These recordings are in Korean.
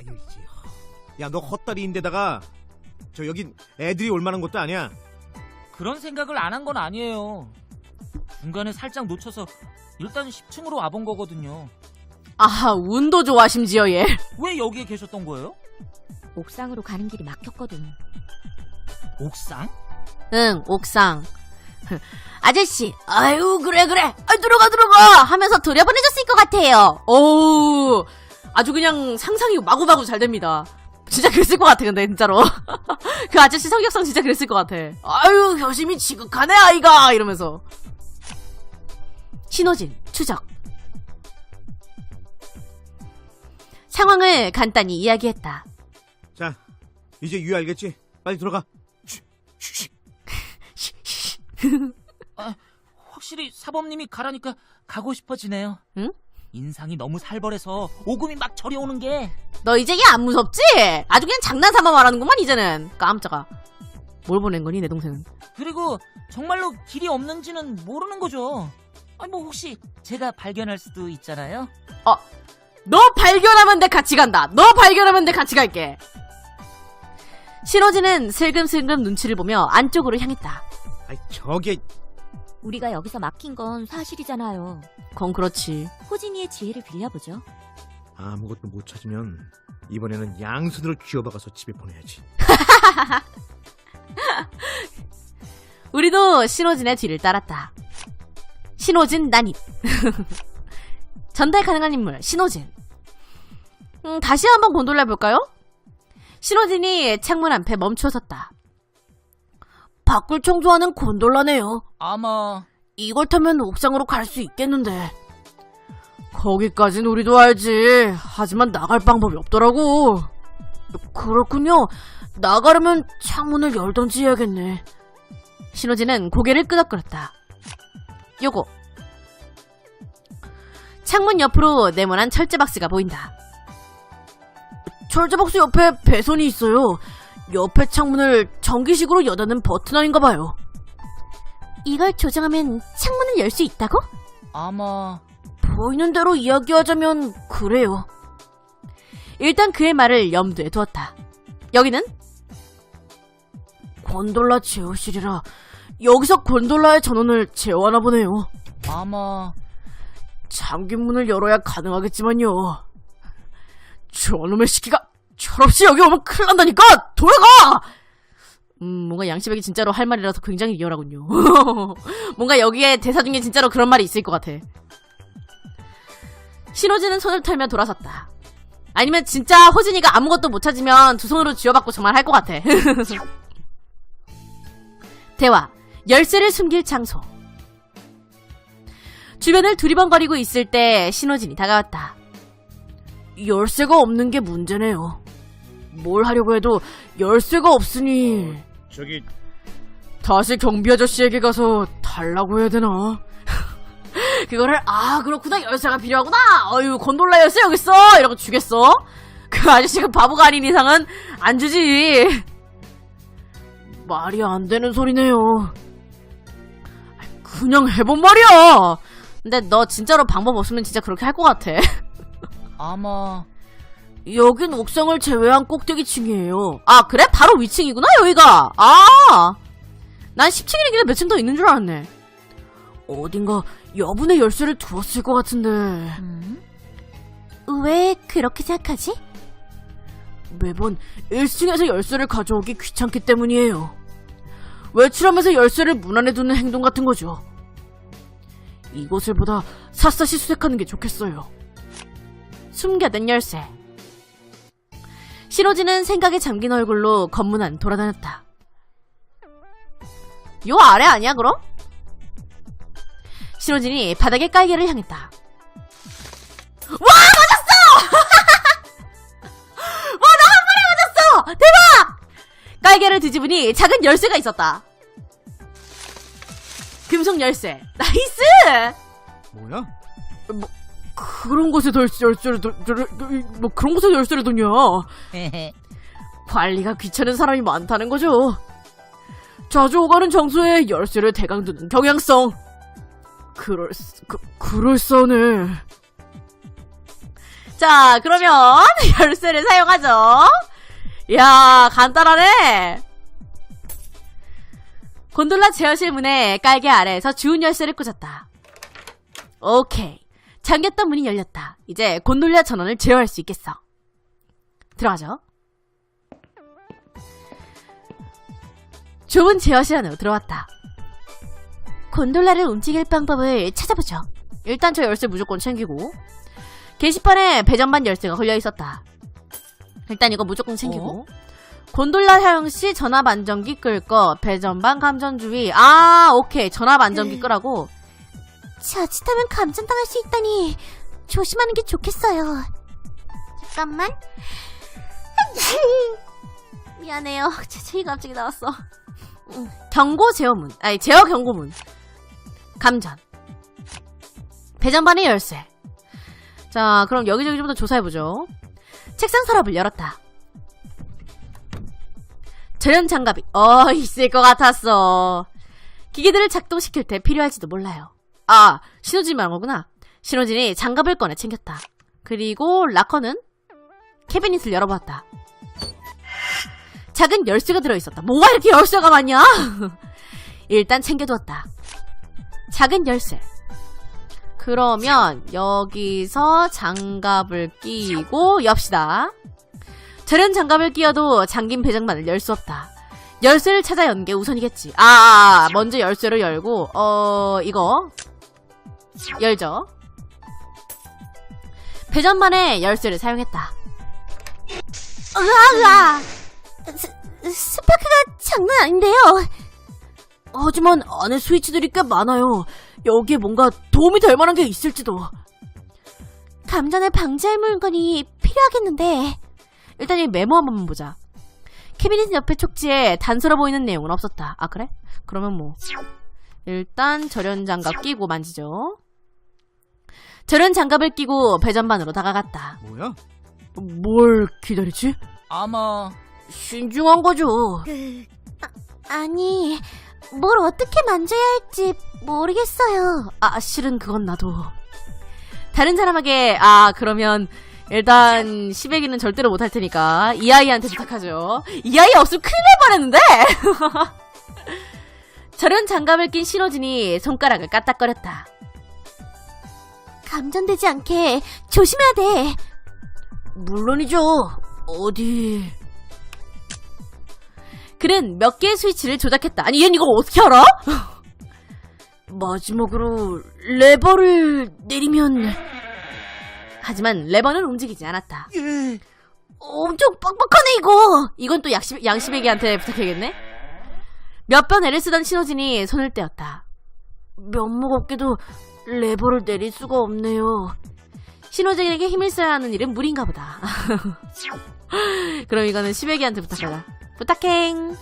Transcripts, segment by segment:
아유 이제 야너 헛다리인데다가 저 여긴 애들이 올 만한 것도 아니야 그런 생각을 안 한 건 아니에요. 중간에 살짝 놓쳐서 일단 10층으로 와본 거거든요. 아하, 운도 좋아, 심지어 얘. 왜 여기에 계셨던 거예요? 옥상으로 가는 길이 막혔거든. 옥상? 응, 옥상. 아저씨, 아유, 그래, 그래. 아, 들어가, 들어가! 하면서 들여보내줬을 것 같아요. 오 아주 그냥 상상이 마구마구 잘 됩니다. 진짜 그랬을 것 같아, 근데, 진짜로. 그 아저씨 성격상 진짜 그랬을 것 같아. 아유, 효심이 지극하네, 아이가! 이러면서. 신호진, 추적. 상황을 간단히 이야기했다. 자 이제 유유 알겠지 빨리 들어가 쉬. 확실히 사범님이 가라니까 가고 싶어지네요. 응? 인상이 너무 살벌해서 오금이 막 저려오는 게. 너 이제 얘 안 무섭지? 아주 그냥 장난삼아 말하는구만 이제는. 깜짝아. 뭘 보낸 거니 내 동생은? 그리고 정말로 길이 없는지는 모르는 거죠. 아니 뭐 혹시 제가 발견할 수도 있잖아요. 너 발견하면 내 같이 간다. 너 발견하면 내 같이 갈게. 신호진은 슬금슬금 눈치를 보며 안쪽으로 향했다. 아이 저게 우리가 여기서 막힌 건 사실이잖아요. 그건 그렇지 호진이의 지혜를 빌려보죠. 아무것도 못 찾으면 이번에는 양손으로 쥐어박아서 집에 보내야지 우리도 신호진의 뒤를 따랐다 신호진 난입 전달 가능한 인물 신호진 음, 다시 한번 곤돌라 볼까요? 신호진이 창문 앞에 멈춰 섰다 밖을 청소하는 곤돌라네요 아마 이걸 타면 옥상으로 갈 수 있겠는데. 거기까진 우리도 알지. 하지만 나갈 방법이 없더라고. 그렇군요. 나가려면 창문을 열던지 해야겠네. 신호진은 고개를 끄덕거렸다. 요거. 창문 옆으로 네모난 철제 박스가 보인다. 철제 박스 옆에 배선이 있어요. 옆에 창문을 전기식으로 여다는 버튼 아닌가 봐요. 이걸 조정하면 창문을 열 수 있다고? 아마 보이는 대로 이야기하자면 그래요. 일단 그의 말을 염두에 두었다. 여기는 곤돌라 제어실이라 여기서 곤돌라의 전원을 제어하나 보네요. 아마 잠긴 문을 열어야 가능하겠지만요. 저놈의 시키가 철없이 여기 오면 큰일 난다니까! 돌아가! 음, 뭔가 양심에게 진짜로 할 말이라서 굉장히 리얼하군요. 뭔가 여기에 대사 중에 진짜로 그런 말이 있을 것 같아. 신호진은 손을 털며 돌아섰다. 아니면 진짜 호진이가 아무것도 못 찾으면 두 손으로 쥐어받고 정말 할 것 같아. 대화. 열쇠를 숨길 장소. 주변을 두리번거리고 있을 때 신호진이 다가왔다. 열쇠가 없는 게 문제네요. 뭘 하려고 해도 열쇠가 없으니 저기 다시 경비 아저씨에게 가서 달라고 해야 되나? 그거를 아 그렇구나 열쇠가 필요하구나. 어유 곤돌라 열쇠 여기 있어 이러고 주겠어? 그 아저씨가 바보가 아닌 이상은 안 주지. 말이 안 되는 소리네요. 그냥 해본 말이야. 근데 너 진짜로 방법 없으면 진짜 그렇게 할 것 같아. 아마 여긴 옥상을 제외한 꼭대기층이에요. 아, 그래? 바로 위층이구나, 여기가. 아! 난 10층이길래 몇층 더 있는 줄 알았네. 어딘가 여분의 열쇠를 두었을 것 같은데. 음? 왜 그렇게 생각하지? 매번 1층에서 열쇠를 가져오기 귀찮기 때문이에요. 외출하면서 열쇠를 문 안에 두는 행동 같은 거죠. 이곳을 보다 샅샅이 수색하는 게 좋겠어요. 숨겨둔 열쇠. 신호진은 생각에 잠긴 얼굴로 건문 안 돌아다녔다. 요 아래 아니야 그럼? 신호진이 바닥에 깔개를 향했다. 와 맞았어! 와 나 한 번에 맞았어! 대박! 깔개를 뒤집으니 작은 열쇠가 있었다. 금속 열쇠. 나이스! 뭐야? 그런 곳에 열, 열쇠를 둬- 열- 열- 뭐 그런 곳에 열쇠를 두냐? 관리가 귀찮은 사람이 많다는 거죠. 자주 오가는 장소에 열쇠를 대강 두는 경향성. 그럴 그 그럴싸네. 자, 그러면 열쇠를 사용하죠. 이야, 간단하네. 곤돌라 제어실 문에 깔개 아래에서 주운 열쇠를 꽂았다. 오케이. 잠겼던 문이 열렸다. 이제 곤돌라 전원을 제어할 수 있겠어. 들어가죠. 좁은 제어실 안으로 들어왔다. 곤돌라를 움직일 방법을 찾아보죠. 일단 저 열쇠 무조건 챙기고 게시판에 배전반 열쇠가 걸려 있었다. 일단 이거 무조건 챙기고 곤돌라 사용 시 전압 안정기 끌 거, 배전반 감전 주의. 아, 오케이. 전압 안정기 끄라고. 자칫하면 감전당할 수 있다니 조심하는 게 좋겠어요. 잠깐만. 미안해요. 재채기 갑자기 나왔어. 음, 경고 제어문. 아니, 제어 경고문. 감전. 배전반의 열쇠. 자, 그럼 여기저기 좀 더 조사해보죠. 책상 서랍을 열었다. 절연 장갑이, 어, 있을 것 같았어. 기계들을 작동시킬 때 필요할지도 몰라요. 아, 신호진이 말한 거구나. 신호진이 장갑을 꺼내 챙겼다. 그리고 라커는 캐비닛을 열어보았다. 작은 열쇠가 들어있었다. 뭐가 이렇게 열쇠가 많냐? 일단 챙겨두었다. 작은 열쇠. 그러면 여기서 장갑을 끼고 엽시다. 저런 장갑을 끼워도 잠긴 배장만을 열 수 없다. 열쇠를 찾아 연 게 우선이겠지. 아, 아, 아, 먼저 열쇠를 열고 어 이거 열죠. 배전만에 열쇠를 사용했다. 으아, 으아. 스, 스파크가 장난 아닌데요. 하지만 안에 스위치들이 꽤 많아요. 여기에 뭔가 도움이 될 만한 게 있을지도. 감전을 방지할 물건이 필요하겠는데. 일단 이 메모 한 번만 보자. 캐비닛 옆에 촉지에 단서로 보이는 내용은 없었다. 아, 그래? 그러면 뭐. 일단 절연 장갑 끼고 만지죠. 절연 장갑을 끼고 배전반으로 다가갔다. 뭐야? 뭘 기다리지? 아마 신중한 거죠. 아니, 뭘 어떻게 만져야 할지 모르겠어요. 아, 실은 그건 나도. 다른 사람에게, 아, 그러면, 일단, 시베기는 절대로 못할 테니까, 이 아이한테 부탁하죠. 이 아이 없으면 큰일 날 뻔했는데? 저런 장갑을 낀 신호진이 손가락을 까딱거렸다. 감전되지 않게 조심해야 돼. 물론이죠. 어디. 그는 몇 개의 스위치를 조작했다. 아니, 얘는 이걸 어떻게 알아? 마지막으로 레버를 내리면. 하지만 레버는 움직이지 않았다. 엄청 빡빡하네, 이거! 이건 또 양시, 양시배기한테 부탁해야겠네? 몇 번 애를 쓰던 신호진이 손을 떼었다. 면목 없게도 레버를 내릴 수가 없네요. 신호진에게 힘을 써야 하는 일은 무리인가 보다. 그럼 이거는 시배기한테 부탁하자. 부탁행.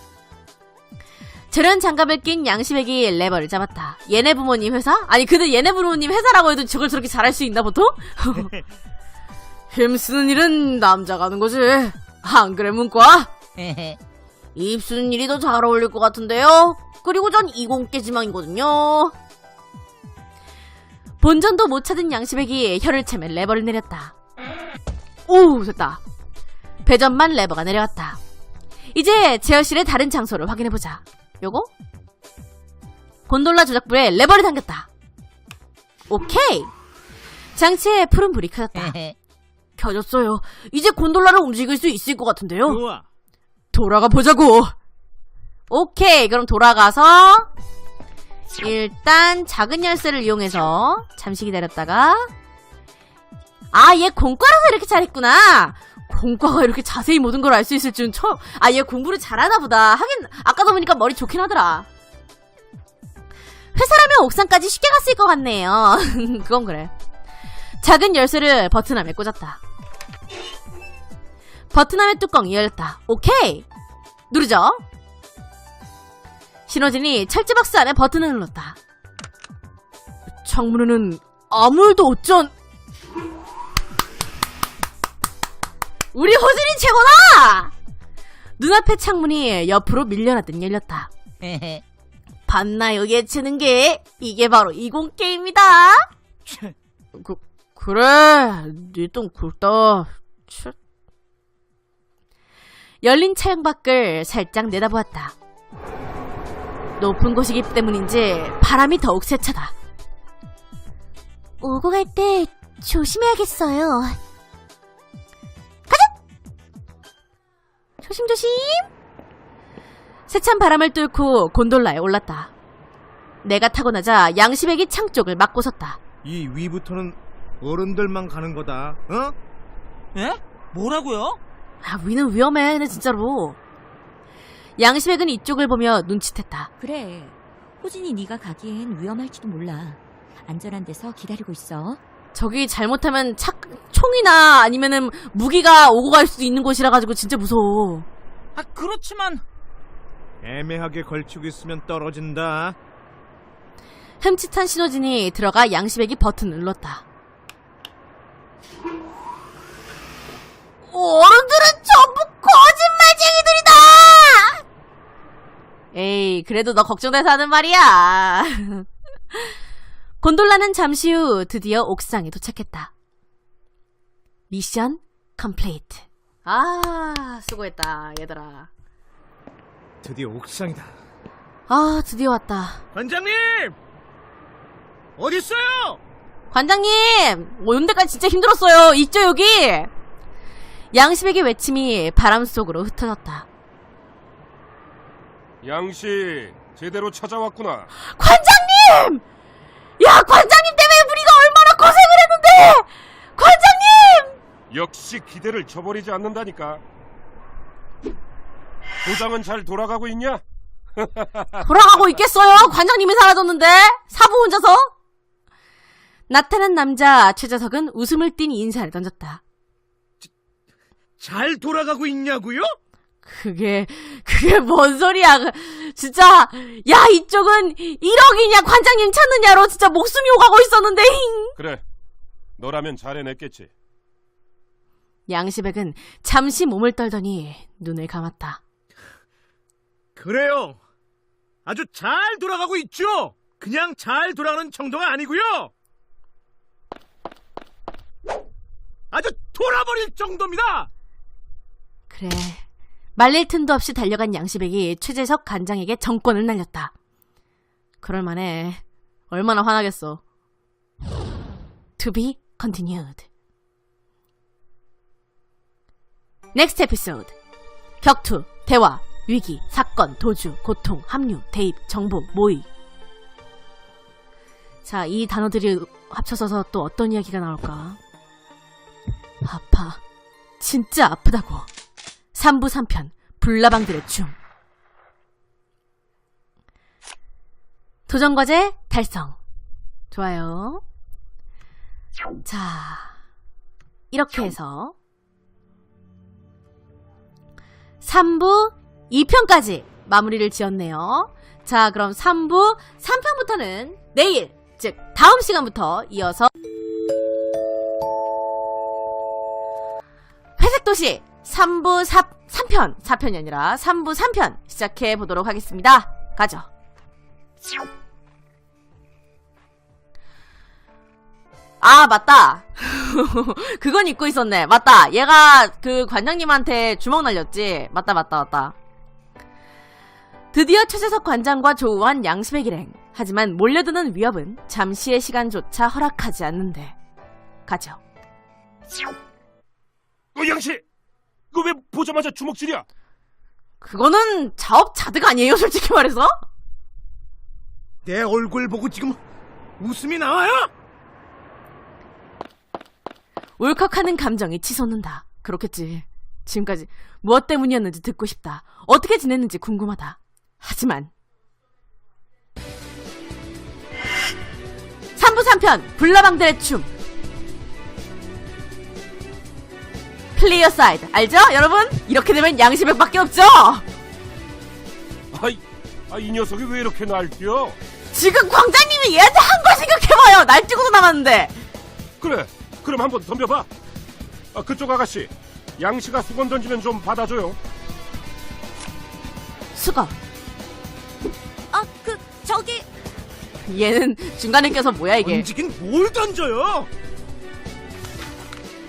저런 장갑을 낀 양시백이 레버를 잡았다. 얘네 부모님 회사? 아니 근데 얘네 부모님 회사라고 해도 저걸 저렇게 잘할 수 있나 보통? 힘쓰는 일은 남자가 하는 거지. 안 그래 문과? 입 쓰는 일이 더 잘 어울릴 것 같은데요. 그리고 전 이공계 지망이거든요. 본전도 못 찾은 양시백이 혀를 채며 레버를 내렸다. 오 됐다. 배전만 레버가 내려왔다. 이제 제어실의 다른 장소를 확인해보자. 요거? 곤돌라 조작부에 레버를 당겼다. 오케이! 장치에 푸른 불이 켜졌다. 켜졌어요. 이제 곤돌라를 움직일 수 있을 것 같은데요. 좋아. 돌아가 보자고. 오케이, 그럼 돌아가서 일단 작은 열쇠를 이용해서 잠시 기다렸다가 아, 얘 공과라서 이렇게 잘했구나. 공과가 이렇게 자세히 모든 걸 알 수 있을 줄은 처음. 아, 얘 공부를 잘하나 보다. 하긴 아까도 보니까 머리 좋긴 하더라. 회사라면 옥상까지 쉽게 갔을 것 같네요. 그건 그래. 작은 열쇠를 버튼함에 꽂았다. 버튼함의 뚜껑이 열렸다. 오케이! 누르죠? 신호진이 철제박스 안에 버튼을 눌렀다. 창문에는 아무 일도 어쩐... 우리 호진이 최고다! 눈앞의 창문이 옆으로 밀려났더니 열렸다. 봤나요? 예치는 게 이게 바로 20게임이다. 그 그래, 니똥 굵다. 치. 열린 차량 밖을 살짝 내다보았다. 높은 곳이기 때문인지 바람이 더욱 세차다. 오고 갈 때 조심해야겠어요. 가자! 조심조심! 세찬 바람을 뚫고 곤돌라에 올랐다. 내가 타고 나자 양시백이 창 쪽을 막고 섰다. 이 위부터는 어른들만 가는 거다. 어? 예? 뭐라고요? 아, 위는 위험해, 근데 진짜로. 양시백은 이쪽을 보며 눈치챘다. 그래. 호진이 네가 가기엔 위험할지도 몰라. 안전한 데서 기다리고 있어. 저기 잘못하면 차, 총이나 아니면은 무기가 오고 갈 수도 있는 곳이라 가지고 진짜 무서워. 아, 그렇지만 애매하게 걸치고 있으면 떨어진다. 흠칫한 신호진이 들어가 양시백이 버튼을 눌렀다. 어른들은 에이, 그래도 너 걱정돼서 하는 말이야. 곤돌라는 잠시 후 드디어 옥상에 도착했다. 미션 컴플리트. 아, 수고했다, 얘들아. 드디어 옥상이다. 아, 드디어 왔다. 관장님! 어딨어요? 관장님! 오, 연대까지 진짜 힘들었어요. 있죠, 여기? 양시백의 외침이 바람 속으로 흩어졌다. 양씨 제대로 찾아왔구나. 관장님! 야, 관장님 때문에 우리가 얼마나 고생을 했는데! 관장님! 역시 기대를 저버리지 않는다니까. 도장은 잘 돌아가고 있냐? 돌아가고 있겠어요? 관장님이 사라졌는데? 사부 혼자서? 나타난 남자 최재석은 웃음을 띤 인사를 던졌다. 잘 돌아가고 있냐고요? 그게, 그게 뭔 소리야. 그, 진짜, 야, 이쪽은 1억이냐, 관장님 찾느냐로 진짜 목숨이 오가고 있었는데, 힝! 그래. 너라면 잘해냈겠지. 양시백은 잠시 몸을 떨더니 눈을 감았다. 그래요. 아주 잘 돌아가고 있죠? 그냥 잘 돌아가는 정도가 아니고요. 아주 돌아버릴 정도입니다. 그래. 말릴 틈도 없이 달려간 양시백이 최재석 관장에게 정권을 날렸다. 그럴만해. 얼마나 화나겠어. To be continued. 넥스트 에피소드. 격투, 대화, 위기, 사건, 도주, 고통, 합류, 대입, 정보, 모의. 자, 이 단어들이 합쳐져서 또 어떤 이야기가 나올까? 아파. 진짜 아프다고. 3부 3편 불나방들의 춤. 도전과제 달성. 좋아요. 자 이렇게 해서 3부 2편까지 마무리를 지었네요. 자 그럼 3부 3편부터는 내일 즉 다음 시간부터 이어서 회색도시 3부 4, 3편, 4편이 아니라 3부 3편 시작해 보도록 하겠습니다. 가죠. 아, 맞다. 그건 잊고 있었네. 맞다. 얘가 그 관장님한테 주먹 날렸지. 맞다, 맞다, 맞다. 드디어 최재석 관장과 조우한 양심의 길행. 하지만 몰려드는 위협은 잠시의 시간조차 허락하지 않는데. 가죠. 어, 양씨! 너왜 보자마자 주먹질이야? 그거는 자업 자득 아니에요, 솔직히 말해서? 내 얼굴 보고 지금 웃음이 나와요? 울컥하는 감정이 치솟는다. 그렇겠지. 지금까지 무엇 때문이었는지 듣고 싶다. 어떻게 지냈는지 궁금하다. 하지만 3부 3편 불나방들의 춤 플레이어 사이드 알죠 여러분? 이렇게 되면 양심백밖에 없죠? 아이, 아, 이 녀석이 왜 이렇게 날뛰어? 지금 광장님이 얘한테 한 걸 생각해봐요 날뛰고도 남았는데 그래, 그럼 한번 덤벼봐. 아, 그쪽 아가씨, 양씨가 수건 던지면 좀 받아줘요. 수건 아, 그, 저기, 얘는 중간에 껴서 뭐야 이게 던지긴 뭘 던져요?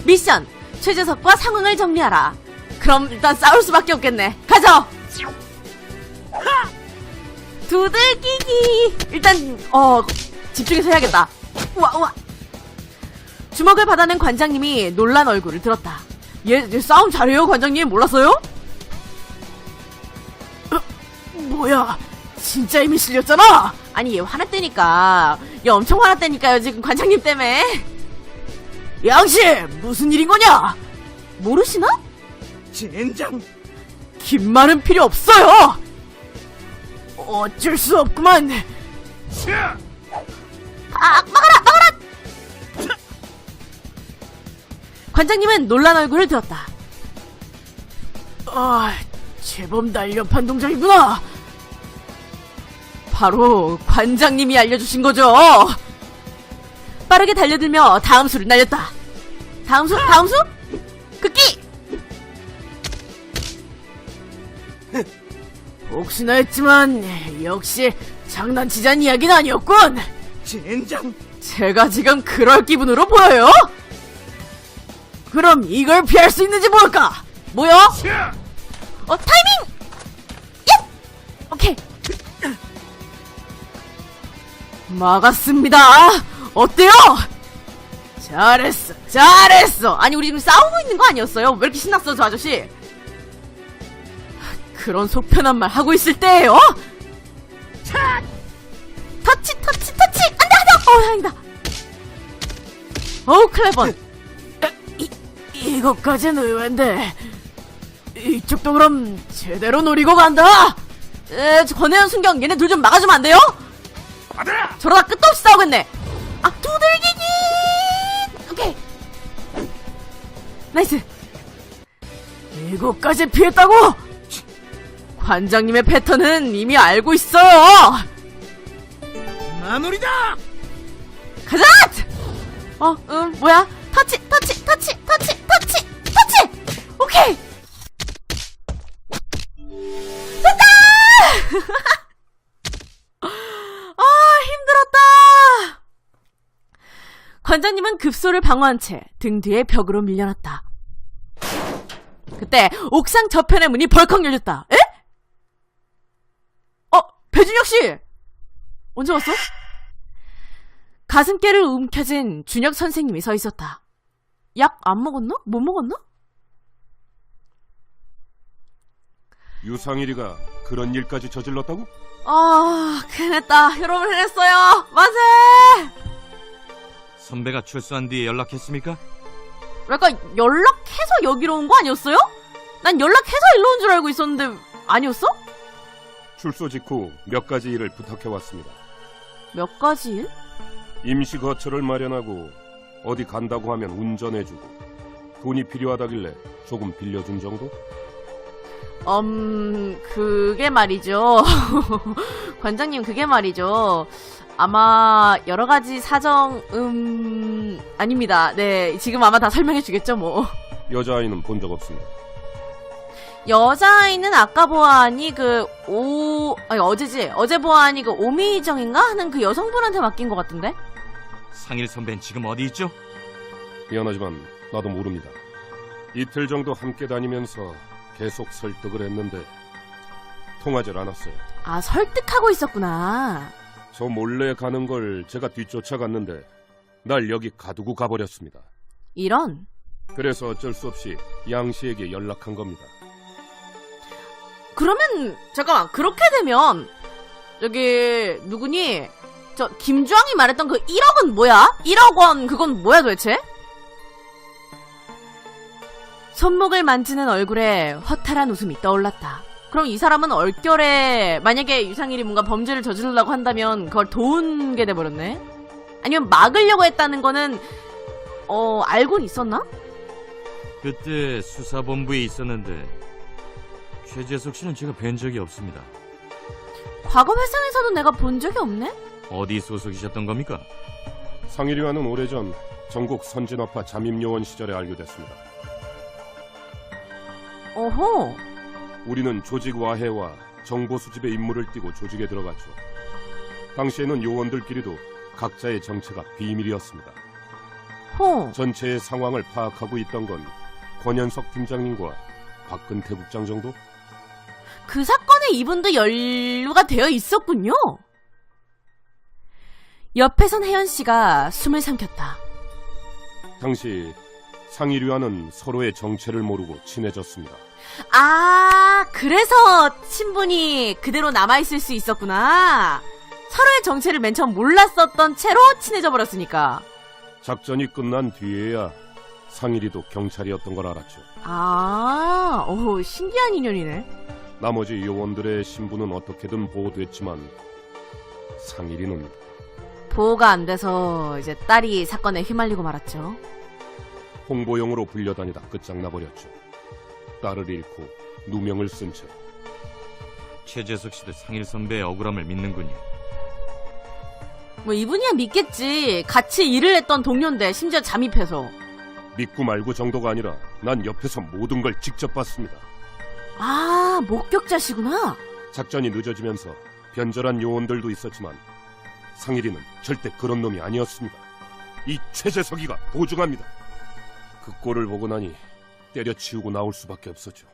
미션 최재석과 상황을 정리하라. 그럼 일단 싸울 수밖에 없겠네. 가죠. 두들기기. 일단 어 집중해서 해야겠다. 우와 우와. 주먹을 받아낸 관장님이 놀란 얼굴을 들었다. 얘, 얘 싸움 잘해요, 관장님. 몰랐어요? 어, 뭐야, 진짜 이미 실렸잖아? 아니, 얘 화났다니까. 얘 엄청 화났다니까요, 지금 관장님 때문에. 양씨, 무슨 일인 거냐? 모르시나? 젠장! 긴 말은 필요 없어요! 어쩔 수 없구만. 아, 막아라, 막아라! 관장님은 놀란 얼굴을 들었다. 아, 제법 날렵한 동작이구나. 바로 관장님이 알려주신 거죠. 빠르게 달려들며 다음 수를 날렸다. 다음 수, 다음 수? 극기! 혹시나 했지만 역시 장난치자는 이야기는 아니었군. 젠장! 제가 지금 그럴 기분으로 보여요? 그럼 이걸 피할 수 있는지 볼까? 뭐야? 어 타이밍! 예! 오케이. 막았습니다. 어때요? 잘했어, 잘했어. 아니 우리 지금 싸우고 있는 거 아니었어요? 왜 이렇게 신났어, 저 아저씨? 그런 속편한 말 하고 있을 때예요? 터치, 터치, 터치! 안 돼, 안 돼! 어, 다행이다. 어우, 클레번. 이, 이것까지는 의외인데. 이쪽도 그럼 제대로 노리고 간다! 에, 저 권혜연, 순경, 얘네 둘 좀 막아주면 안 돼요? 저러다 끝도 없이 싸우겠네. 아, 두들기기! 오케이. 나이스. 이거까지 피했다고? 관장님의 패턴은 이미 알고 있어요! 마무리다! 가자! 어, 음, 뭐야? 터치, 터치, 터치, 터치, 터치, 터치! 오케이! 됐다! 아, 힘들었다! 관장님은 급소를 방어한 채 등 뒤에 벽으로 밀려났다. 그때 옥상 저편의 문이 벌컥 열렸다. 에? 어, 배준혁 씨! 언제 왔어? 가슴께를 움켜쥔 준혁 선생님이 서 있었다. 약 안 먹었나? 못 먹었나? 유상일이가 그런 일까지 저질렀다고? 아, 큰했다. 여러분 해냈어요. 만세! 선배가 출소한 뒤에 연락했습니까? 그러니까 연락해서 여기로 온 거 아니었어요? 난 연락해서 일로 온 줄 알고 있었는데 아니었어? 출소 직후 몇 가지 일을 부탁해 왔습니다. 몇 가지 일? 임시 거처를 마련하고 어디 간다고 하면 운전해주고 돈이 필요하다길래 조금 빌려준 정도? 음, 그게 말이죠. 관장님, 그게 말이죠. 아마, 여러 가지 사정, 음, 아닙니다. 네, 지금 아마 다 설명해 주겠죠, 뭐. 여자아이는 본 적 없습니다. 여자아이는 아까 보아하니 그, 오, 아니, 어제지. 어제 보아하니 그 오미정인가? 하는 그 여성분한테 맡긴 것 같은데? 상일 선배는 지금 어디 있죠? 미안하지만 나도 모릅니다. 이틀 정도 함께 다니면서 계속 설득을 했는데 통하질 않았어요. 아, 설득하고 있었구나. 저 몰래 가는 걸 제가 뒤쫓아갔는데 날 여기 가두고 가버렸습니다. 이런. 그래서 어쩔 수 없이 양 씨에게 연락한 겁니다. 그러면, 잠깐만, 그렇게 되면, 저기, 누구니? 저, 김주황이 말했던 그 1억은 뭐야? 1억 원, 그건 뭐야 도대체? 손목을 만지는 얼굴에 허탈한 웃음이 떠올랐다. 그럼 이 사람은 얼결에, 만약에 유상일이 뭔가 범죄를 저지르려고 한다면, 그걸 도운 게 돼버렸네? 아니면 막으려고 했다는 거는, 어, 알고는 있었나? 그때 수사본부에 있었는데 최재석 씨는 제가 뵌 적이 없습니다. 과거 회상에서도 내가 본 적이 없네? 어디 소속이셨던 겁니까? 상일이와는 오래전 전국 선진화파 잠입요원 시절에 알게 됐습니다. 어허. 우리는 조직 와해와 정보 수집의 임무를 띠고 조직에 들어갔죠. 당시에는 요원들끼리도 각자의 정체가 비밀이었습니다. 호. 전체의 상황을 파악하고 있던 건 권현석 팀장님과 박근태 국장 정도? 그 사건에 이분도 연루가 되어 있었군요. 옆에선 혜연 씨가 숨을 삼켰다. 당시 상일위와는 서로의 정체를 모르고 친해졌습니다. 아, 그래서 친분이 그대로 남아있을 수 있었구나. 서로의 정체를 맨 처음 몰랐었던 채로 친해져 버렸으니까. 작전이 끝난 뒤에야 상일이도 경찰이었던 걸 알았죠. 아, 오, 신기한 인연이네. 나머지 요원들의 신분은 어떻게든 보호됐지만 상일이는 보호가 안 돼서 이제 딸이 사건에 휘말리고 말았죠. 홍보용으로 불려다니다 끝장나 버렸죠. 딸을 잃고 누명을 쓴 채 최재석 씨도 상일 선배의 억울함을 믿는군요. 뭐 이분이야 믿겠지. 같이 일을 했던 동료인데 심지어 잠입해서. 믿고 말고 정도가 아니라 난 옆에서 모든 걸 직접 봤습니다. 아, 목격자시구나. 작전이 늦어지면서 변절한 요원들도 있었지만 상일이는 절대 그런 놈이 아니었습니다. 이 최재석이가 보증합니다. 그 꼴을 보고 나니 때려치우고 나올 수밖에 없었죠.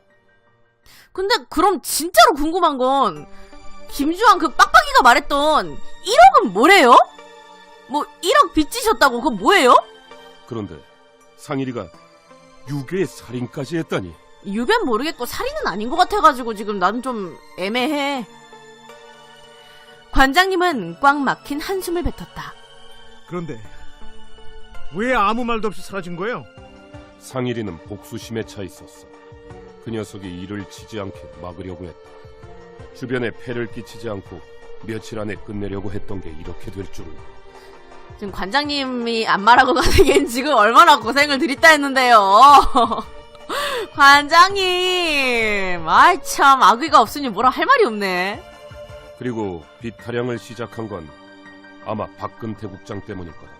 근데 그럼 진짜로 궁금한 건 김주환 그 빡빡이가 말했던 1억은 뭐래요? 뭐 1억 빚지셨다고 그건 뭐예요? 그런데 상일이가 유괴 살인까지 했다니 유변 모르겠고 살인은 아닌 것 같아가지고 지금 난 좀 애매해. 관장님은 꽉 막힌 한숨을 뱉었다. 그런데 왜 아무 말도 없이 사라진 거예요? 상일이는 복수심에 차 있었어. 그 녀석이 일을 치지 않게 막으려고 했다. 주변에 폐를 끼치지 않고 며칠 안에 끝내려고 했던 게 이렇게 될 줄은 지금 관장님이 안 말하고 가기엔 지금 얼마나 고생을 드렸다 했는데요. 관장님, 아이 참 아귀가 없으니 뭐라 할 말이 없네. 그리고 비타령을 시작한 건 아마 박근태 국장 때문일 거다.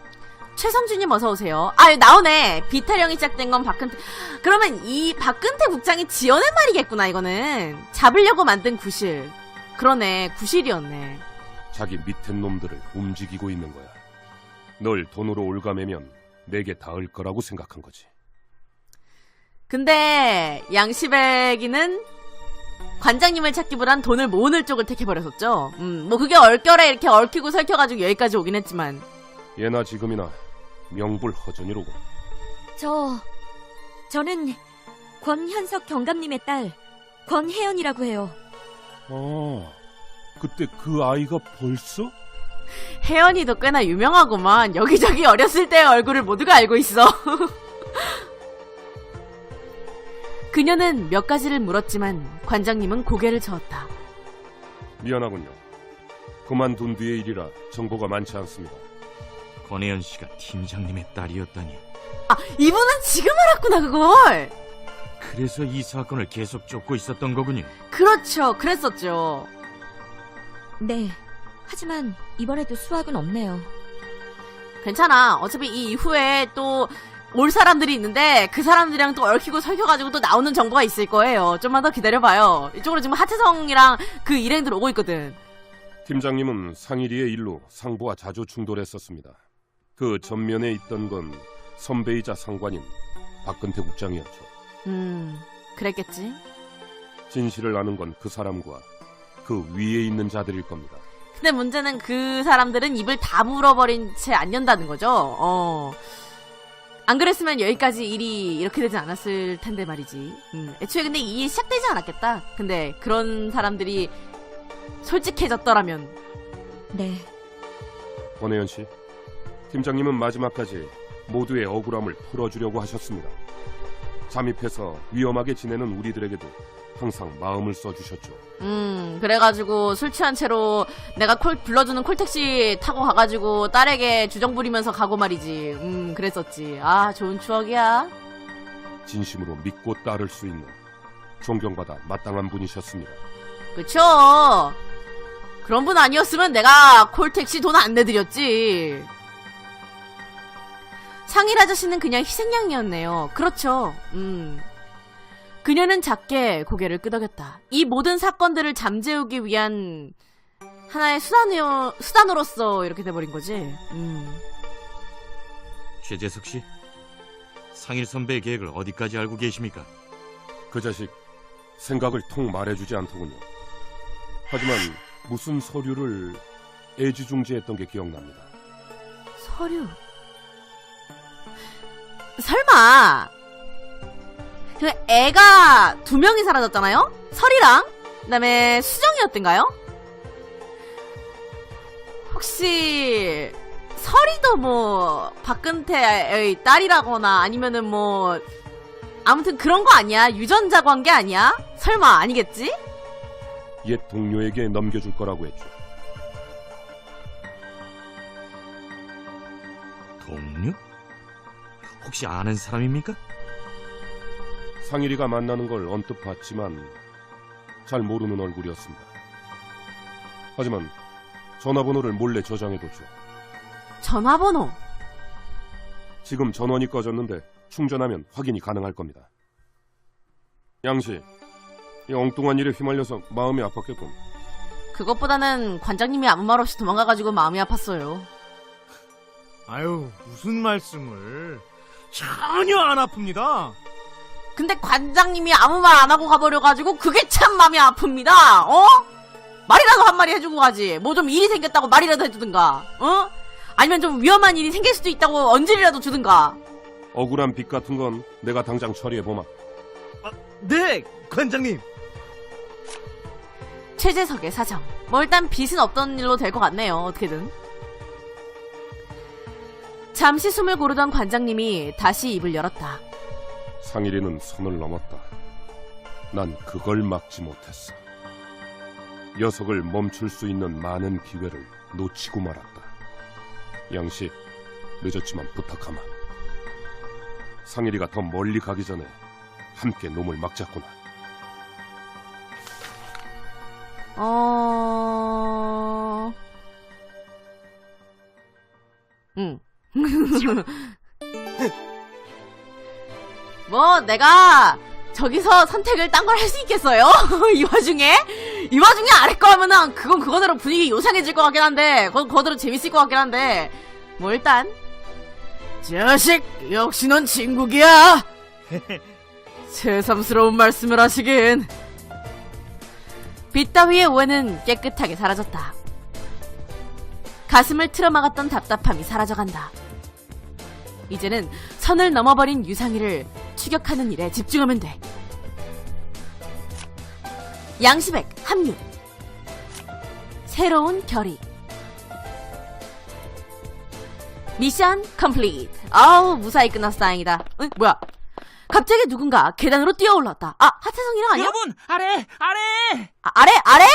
최선주님 어서 오세요. 아 나오네. 비타령이 시작된 건 박근태. 그러면 이 박근태 국장이 지어낸 말이겠구나 이거는. 잡으려고 만든 구실. 그러네 구실이었네. 자기 밑에 놈들을 움직이고 있는 거야. 널 돈으로 올가매면 내게 닿을 거라고 생각한 거지. 근데 양시백이는 관장님을 찾기보단 돈을 모으는 쪽을 택해버렸었죠. 음, 뭐 그게 얼결에 이렇게 얽히고 설켜가지고 여기까지 오긴 했지만. 예나 지금이나 명불허전이로고. 저 저는 권현석 경감님의 딸 권혜연이라고 해요. 아, 그때 그 아이가 벌써? 혜연이도 꽤나 유명하구만. 여기저기 어렸을 때의 얼굴을 모두가 알고 있어. 그녀는 몇 가지를 물었지만 관장님은 고개를 저었다. 미안하군요. 그만둔 뒤의 일이라 정보가 많지 않습니다. 권혜연 씨가 팀장님의 딸이었다니. 아, 이분은 지금 알았구나, 그걸! 그래서 이 사건을 계속 쫓고 있었던 거군요. 그렇죠. 그랬었죠. 네. 하지만 이번에도 수학은 없네요. 괜찮아. 어차피 이 이후에 또 올 사람들이 있는데 그 사람들이랑 또 얽히고 설켜가지고 또 나오는 정보가 있을 거예요. 좀만 더 기다려봐요. 이쪽으로 지금 하태성이랑 그 일행들 오고 있거든. 팀장님은 상일이의 일로 상부와 자주 충돌했었습니다. 그 전면에 있던 건 선배이자 상관인 박근태 국장이었죠. 음, 그랬겠지. 진실을 아는 건 그 사람과 그 위에 있는 자들일 겁니다. 근데 문제는 그 사람들은 입을 다 물어버린 채 안 연다는 거죠. 어. 안 그랬으면 여기까지 일이 이렇게 되지 않았을 텐데 말이지. 음, 애초에 근데 이 시작되지 않았겠다. 근데 그런 사람들이 솔직해졌더라면. 네. 권혜연 씨, 팀장님은 마지막까지 모두의 억울함을 풀어주려고 하셨습니다. 잠입해서 위험하게 지내는 우리들에게도 항상 마음을 써주셨죠. 음, 그래가지고 술 취한 채로 내가 콜, 불러주는 콜택시 타고 가가지고 딸에게 주정 부리면서 가고 말이지. 음, 그랬었지. 아, 좋은 추억이야. 진심으로 믿고 따를 수 있는 존경받아 마땅한 분이셨습니다. 그쵸? 그런 분 아니었으면 내가 콜택시 돈 안 내드렸지. 상일 아저씨는 그냥 희생양이었네요. 그렇죠. 음. 그녀는 작게 고개를 끄덕였다. 이 모든 사건들을 잠재우기 위한 하나의 수단으로, 수단으로서 이렇게 돼버린 거지. 음. 최재석 씨, 상일 선배의 계획을 어디까지 알고 계십니까? 그 자식 생각을 통 말해주지 않더군요. 하지만 무슨 서류를 애지중지했던 게 기억납니다. 서류. 설마 그 애가 두 명이 사라졌잖아요? 설이랑 그다음에 수정이었던가요? 혹시 설이도 뭐 박근태의 딸이라거나 아니면은 뭐 아무튼 그런 거 아니야? 유전자 관계 아니야? 설마 아니겠지? 옛 동료에게 넘겨줄 거라고 했죠. 동료? 혹시 아는 사람입니까? 상일이가 만나는 걸 언뜻 봤지만 잘 모르는 얼굴이었습니다. 하지만 전화번호를 몰래 저장해뒀죠. 전화번호. 지금 전원이 꺼졌는데 충전하면 확인이 가능할 겁니다. 양씨, 이 엉뚱한 일에 휘말려서 마음이 아팠겠군. 그것보다는 관장님이 아무 말 없이 도망가가지고 마음이 아팠어요. 아유, 무슨 말씀을. 전혀 안 아픕니다. 근데 관장님이 아무 말 안 하고 가버려가지고 그게 참 마음이 아픕니다. 어? 말이라도 한마디 해주고 가지. 뭐 좀 일이 생겼다고 말이라도 해주든가. 어? 아니면 좀 위험한 일이 생길 수도 있다고 언질이라도 주든가. 억울한 빚 같은 건 내가 당장 처리해 보마. 네, 관장님. 최재석의 사정. 뭐 일단 빚은 없던 일로 될 것 같네요. 어떻게든. 잠시 숨을 고르던 관장님이 다시 입을 열었다. 상일이는 선을 넘었다. 난 그걸 막지 못했어. 녀석을 멈출 수 있는 많은 기회를 놓치고 말았다. 양씨, 늦었지만 부탁하마. 상일이가 더 멀리 가기 전에 함께 놈을 막자꾸나. 어... 응. 뭐, 내가 저기서 선택을 딴 걸 할 수 있겠어요? 이 와중에? 이 와중에 아래 거 하면은 그건 그거대로 분위기 요상해질 것 같긴 한데, 그건 그거대로 재밌을 것 같긴 한데, 뭐 일단. 자식, 역시 넌 진국이야! 새삼스러운 말씀을 하시긴. 빛 따위의 오해는 깨끗하게 사라졌다. 가슴을 틀어막았던 답답함이 사라져간다. 이제는 선을 넘어버린 유상희를 추격하는 일에 집중하면 돼. 양시백 합류. 새로운 결의. 미션 컴플리트. 아우 무사히 끝났어 다행이다. 응 뭐야? 갑자기 누군가 계단으로 뛰어올랐다. 아 하태성이랑 아니야? 여러분 아래 아래 아, 아래 아래?